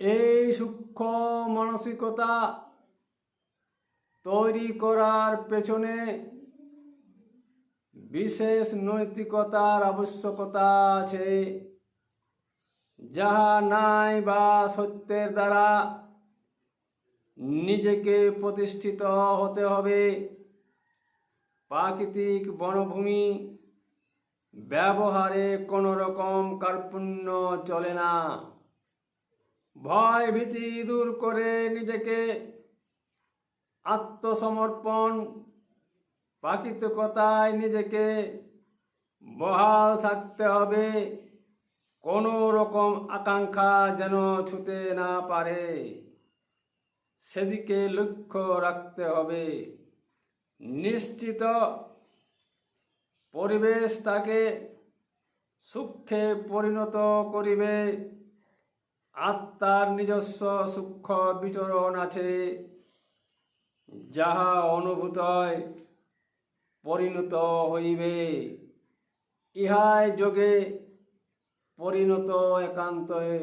এই সূক্ষ্ম মানসিকতা তৈরি করার পেছনে বিশেষ নৈতিকতার আবশ্যকতা আছে, যাহা নাই বা সত্যের দ্বারা নিজেকে প্রতিষ্ঠিত হতে হবে। প্রাকৃতিক বনভূমি ব্যবহারে কোনো রকম কার্পণ্য চলে না। ভয় ভীতি দূর করে নিজেকে আত্মসমর্পণ, প্রাকৃতিকতায় নিজেকে বহাল থাকতে হবে। কোনো রকম আকাঙ্ক্ষা যেন ছুতে না পারে। সেদিকে লক্ষ্য রাখতে হবে। নিশ্চিত পরিবেশ তাকে সুখে পরিণত করিবে। আত্মার নিজস্ব সূক্ষ্ম বিচরণ আছে যাহা অনুভূতয় পরিণত হইবে। ইহাই যোগে পরিণত একান্তয়ে